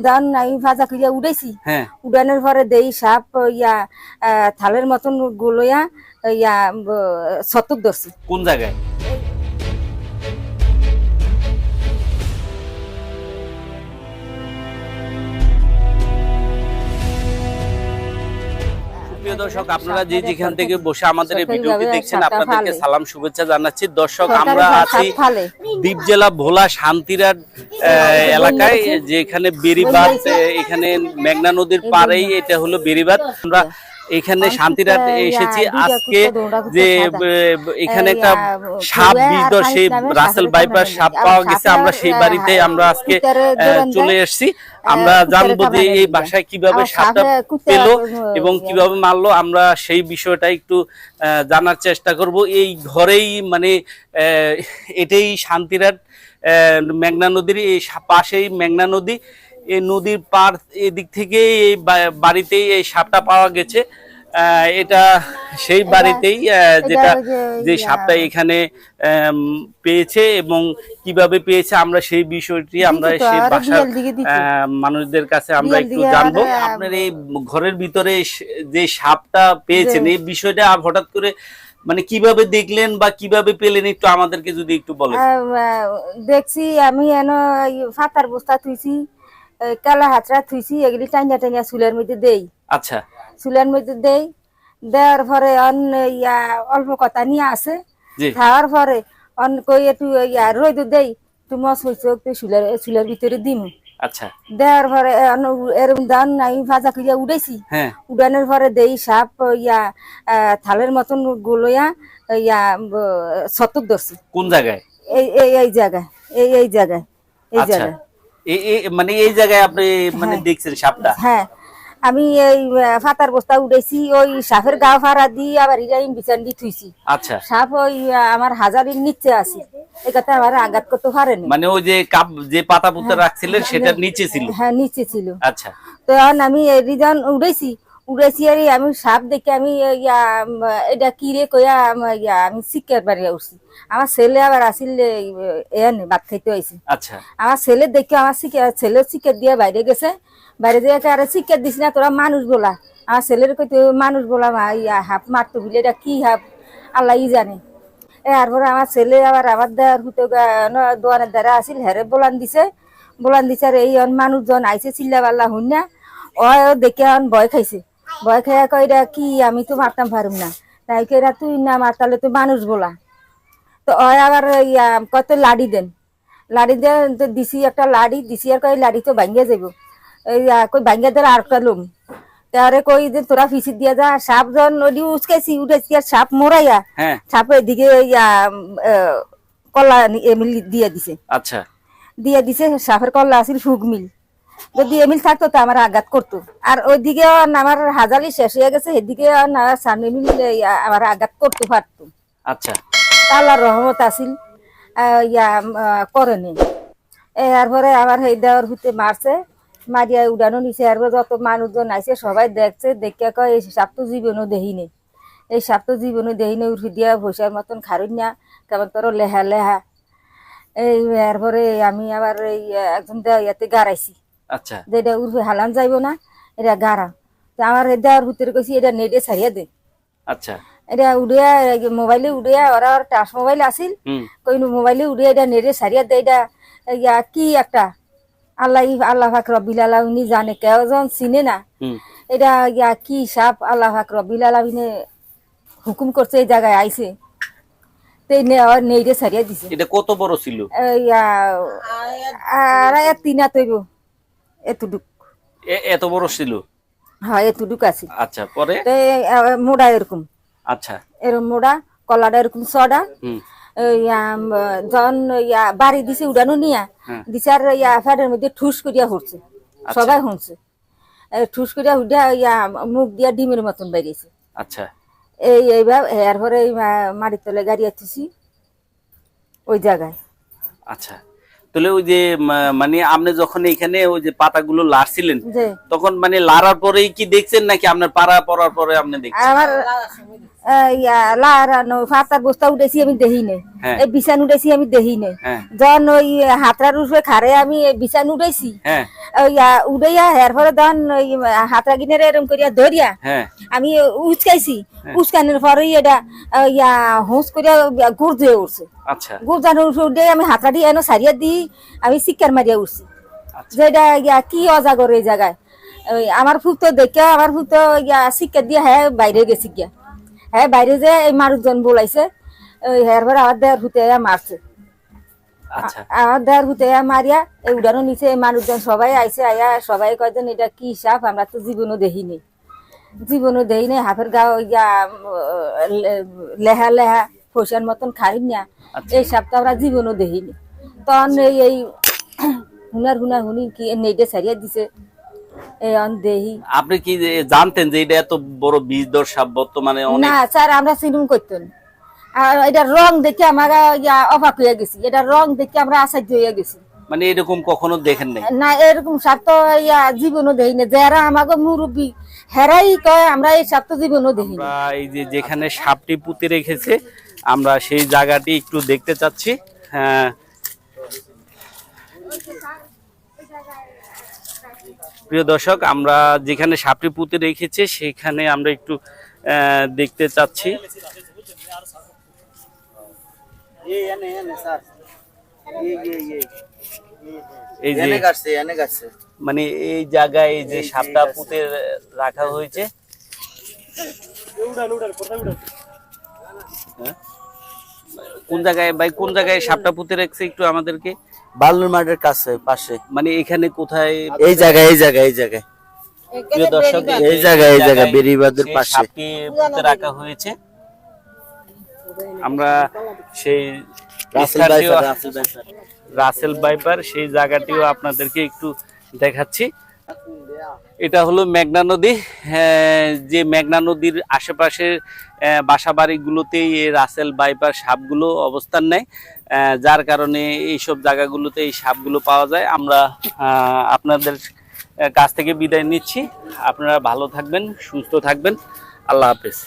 ধান আমি ভাজা করিয়া উড়াইছি। হ্যাঁ। উড়ানোর পরে দেই সাপ ইয়া থালের মতন গোলইয়া ইয়া সত্তর ধরছি। কোন জায়গায়? দর্শক আপনারা যে যেখান থেকে বসে আমাদের এই ভিডিওটি দেখছেন আপনাদেরকে সালাম শুভেচ্ছা জানাচ্ছি। দর্শক আমরা আছি দ্বীপ জেলা ভোলা শান্তিরাট আহ, এলাকায় যেখানে বেরিবাদ এখানে মেঘনা নদীর পাড়েই এটা হলো বেরিবাদ আমরা এখানে শান্তিরাট এসেছি। আজকে যে এখানে একটা সাপ বিষ সেই রাসেল বাইপার সাপ পাওয়া গেছে। আমরা সেই বাড়িতে আমরা আজকে চলে এসেছি। আমরা জানব যে এই বাসায় কীভাবে সাপটা পেল এবং কীভাবে মারলো আমরা সেই বিষয়টা একটু আহ, জানার চেষ্টা করব। এই ঘরেই মানে আহ, এটাই শান্তিরাট আহ, মেঘনা নদীর এই পাশেই মেঘনা নদী। এই নদীর পার এদিক থেকে এই বাড়িতেই এই সাপটা পাওয়া গেছে। এটা সেই বাড়িতেই যেটা যে সাপটা এখানে পেয়েছে এবং কীভাবে পেয়েছে আমরা সেই বিষয়টি আমরা সেই বাসার মানুষদের কাছে আমরা একটু জানব। আপনার এই ঘরের ভিতরে যে সাপটা পেয়েছেন এই বিষয়টা হঠাৎ করে মানে কীভাবে দেখলেন বা কীভাবে পেলেন একটু আমাদেরকে যদি একটু বলেন? দেখছি আমি এন ফাতার বস্তা এই কালা হাতরা থুইছি এগুলি টাইনা টাইনা চুলের মধ্যে দেই। আচ্ছা। চুলের মধ্যে দেই দেওয়ার পরে অন ইয়া অল্প কথা নিয়ে আসে। জি। খাওয়ার পরে অন কই একটু ইয়া রইদ দেই তুই মস হয়েছে তুই চুলের চুলের ভিতরে দিম। আচ্ছা। দেওয়ার পরে অন এরকম দান আমি ভাজা করিয়া উড়াইছি। হ্যাঁ। উড়ানোর পরে দেই সাপ ইয়া আহ, থালের মতন গোলইয়া ইয়া সত্তর ধরছি। কোন জায়গায়? এই এই এই জায়গায় এই এই জায়গায় এই আচ্ছা। জায়গায়। মানে এই জায়গায় আপনি মানে দেখছেন সাপটা? হ্যাঁ। আমি এই ফাতার বস্তা উঠেছি ওই সাপের গা ফাড়া দিয়ে আবার ইরাইম বিছান দিয়ে থুইছি। আচ্ছা। সাপ ওই আমার হাজারের নিচে আছে। কথা আমার আঘাত করতে পারেনি মানে ওই যে কাপ যে পাতা পুতা রাখছিলেন সেটার নিচে ছিল? হ্যাঁ নিচে ছিল। আচ্ছা। তো এখন আমি রিজন উড়াইছি উড়াইছি আর আমি সাপ দেখে আমি এটা কি রে কইয়া ইয়া, আমি শিকার বাড়ি উঠছি। আমার ছেলে আবার আসিল এনে ভাত খাইতে হয়েছে আচ্ছা। আমার ছেলে দেখে আমার শিকার ছেলে শিকার দিয়ে বাইরে গেছে। বাইরে দিয়ে আরে শিকার দিস না তোরা মানুষ বলা। আমার ছেলের কইতে মানুষ বলা মা ইয়া হাফ মারতো বিলে এটা কি হাফ আল্লাহ ই জানে। এরপরে আমার ছেলে আবার আবার দেওয়ার হুতো দোয়ানের দ্বারা আসিল হেরে বলান দিছে। বলান দিছে আর এই মানুষজন আইছে চিল্লা পাল্লা হুন না ও দেখে ভয় খাইছে। ভয় খাইয়া কই এটা কি আমি তো মারতাম পারুম না। তাই কে তুই না মারতালে তুই মানুষ বলা। তো ওই আবার ইয়া কত লাড়ি দেন। লাড়ি দিয়ে তো দিছি একটা লাড়ি দিছি আর কই লাড়ি তো ভাঙ্গিয়া যাব এই কই ভাঙ্গিয়া দিলে আর একটা লুম। তারে কই যে তোরা ফিসি দিয়া যা সাপ জন ওডি উচকাইছি উঠেছি আর সাপ মরাইয়া হ্যাঁ। সাপের দিকে ইয়া কলা দিয়ে দিছে। আচ্ছা। দিয়ে দিছে সাপের কল্লা আছিল সুগমিল যদি এমিল থাকতো তো আমার আঘাত করতো। আর ওইদিকে আমার হাজালি শেষ হয়ে গেছে এদিকে আমার আঘাত করতে পারতো। আচ্ছা। আল্লাহর রহমত আছিল আহ, ইয়া করেনি এরপরে আমার সেই দেওয়ার হুতে মারছে মারিয়া উড়ানো নিছে। এরপরে যত মানুষজন আইছে সবাই দেখছে দেখে কয় এই সাপ তো জীবনও দেহিনি এই সাপ তো জীবনও দেহিনি উঠে দিয়া ভৈসার মতন খারুন না কেমন তোর লেহা লেহা। এই এরপরে আমি আবার এই একজন ইয়াতে গাড়াইছি। আচ্ছা। যেটা উর্ফে হালান যাইব না এটা গাড়া তো আমার দেওয়ার ভিতরে কইছি এটা নেটে ছাড়িয়া দে। আচ্ছা। এটা উড়িয়া মোবাইলে উড়িয়া ওরা টাচ মোবাইল আছিল। হুম। কই মোবাইলে উড়িয়া এটা নেড়ে সারিয়া দেয় এটা ইয়া কি একটা আল্লাহ আল্লাহ ফাক রব্বিল আলমিনী জানে কেউ জন চিনে না। এটা ইয়া কি সাপ আল্লাহ ফাক রব্বিল আলমিনে হুকুম করছে এই জায়গায় আইছে। তো এই নে- ওর নেড়ে সারিয়া দিছে। এটা কত বড় ছিল? ইয়া আর তিনা তৈব এতটুক। এত বড় ছিল হ্যাঁ এতটুক আছে। আচ্ছা পরে? মোড়া এরকম। আচ্ছা। এরকম মোড়া কলাটা এরকম সডা। হুম। ইয়া, ইয়া বাড়ি দিছে উড়ানো নিয়া। হ্যাঁ। দিছে আর ইয়া ফ্যাটের মধ্যে ঠুস করিয়া হচ্ছে সবাই এই ঠুস করিয়া উঠিয়া ইয়া মুখ দিয়া ডিমের মতন বেরিয়েছে। আচ্ছা। এই এইবার এরপরে এই মাটির তলে গাড়ি আছিছি ওই জায়গায়। আচ্ছা। তাহলে ওই যে মানে আপনি যখন এখানে ওই যে পাতাগুলো লাড়ছিলেন তখন মানে লাড়ার পরেই কি দেখছেন নাকি আপনার পাড়া পড়ার পরে আপনি দেখছেন? আমার লাড়ানো ফাতার বস্তা উঠেছি আমি দেখি নেই। হ্যাঁ। এই বিছান উঠেছি আমি দেখি নেই। হ্যাঁ। যখন ওই হাতরার উপরে খারে আমি বিছান উঠেছি হ্যাঁ। উড়াইয়া হের পরে তখন ওই হাতরা কিনে এরম করিয়া ধরিয়া হ্যাঁ। আমি উচকাইছি। উচকানোর পরে এটা ইয়া হুঁস করিয়া গুড় দিয়ে উঠছে আচ্ছা। গুড় জানো উঠে আমি হাতরা দিয়ে এনে সারিয়া দিই আমি শিকার মারিয়া উঠছি আচ্ছা। যেটা ইয়া কি অজাগর এই জায়গায়? আমার ফুতো দেখে আমার ফুতো ইয়া শিক্ষা দিয়ে হ্যাঁ বাইরে গেছি গিয়া। হ্যাঁ বাইরে যে এই মানুষজন বলাইছে পরে আমার দেয়ার ফুতে মারছে। আচ্ছা। দেয়ার ফুতে মারিয়া এই উড়ানো নিচে মানুষজন সবাই আইছে আয়া সবাই কয়জন এটা কি সাপ? আমরা তো জীবনও দেখিনি। জীবনও দেখিনি হাফের গাও ইয়া লেহা লেহা ফসার মতন খাই না। আচ্ছা। এই সাপটা আমরা জীবনও দেখিনি তখন এই এই হুনার হুনার হুনি কি নেইটে সারিয়া দিছে। আপনি কি জানতেন যে এটা এত বড় বীজদর সাপ? বর্তমানে না স্যার আমরা সিনেম করতেন আর এটা রং দেখে আমরা অবাক হয়ে গেছি। এটা রং দেখে আমরা আশ্চর্য হয়ে গেছি। মানে এরকম কখনো দেখেন নাই? না এরকম সাপ তো ইয়া জীবনও দেই না যারা আমাকে মুরব্বী হেরাই কয় আমরা এই সাপ তো জীবনও না এই যে যেখানে সাপটি পুঁতে রেখেছে আমরা সেই জায়গাটি একটু দেখতে চাচ্ছি। হ্যাঁ। প্রিয় দর্শক আমরা যেখানে সাপটি পুঁতে রেখেছে সেখানে আমরা একটু আহ, দেখতে চাচ্ছি। এই যে এনে কাটছে এনে কাটছে মানে এই জায়গায় এই যে সাপটা পুঁতে রাখা হয়েছে? হ্যাঁ? কোন জায়গায় ভাই কোন জায়গায় সাপটা পুঁতে রাখছে একটু আমাদেরকে? বালুর মাঠের কাছে পাশে। মানে এখানে কোথায় এই জায়গায় এই জায়গায় এই জায়গায়। প্রিয় দর্শক এই জায়গায়, এই জায়গায়, বেরিবাঁধের সেই পাশে। সাপটি পুঁতে রাখা হয়েছে। আমরা সেই রাসেল বাইপার সেই জায়গাটিও আপনাদেরকে একটু দেখাচ্ছি। এটা হলো মেঘনা নদী। হ্যাঁ, যে মেঘনা নদীর আশেপাশে বাসা বাড়িগুলোতেই এই রাসেল বাইপার সাপগুলো অবস্থান নেয়। যার কারণে এইসব জায়গাগুলোতে এই সাপগুলো পাওয়া যায়। আমরা আহ, আপনাদের কাছ থেকে বিদায় নিচ্ছি। আপনারা ভালো থাকবেন সুস্থ থাকবেন। আল্লাহ হাফেজ।